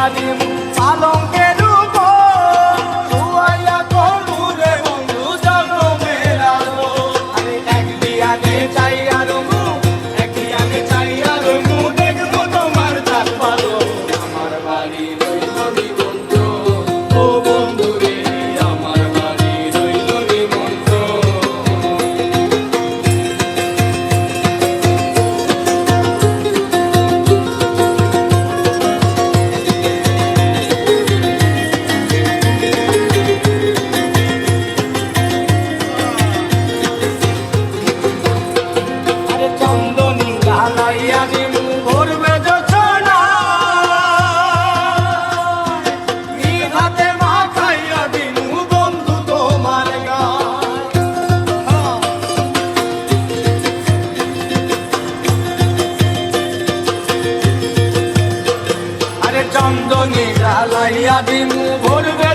লাইয়া দিম চন্দনী গালাইয়া দিমু ভরবে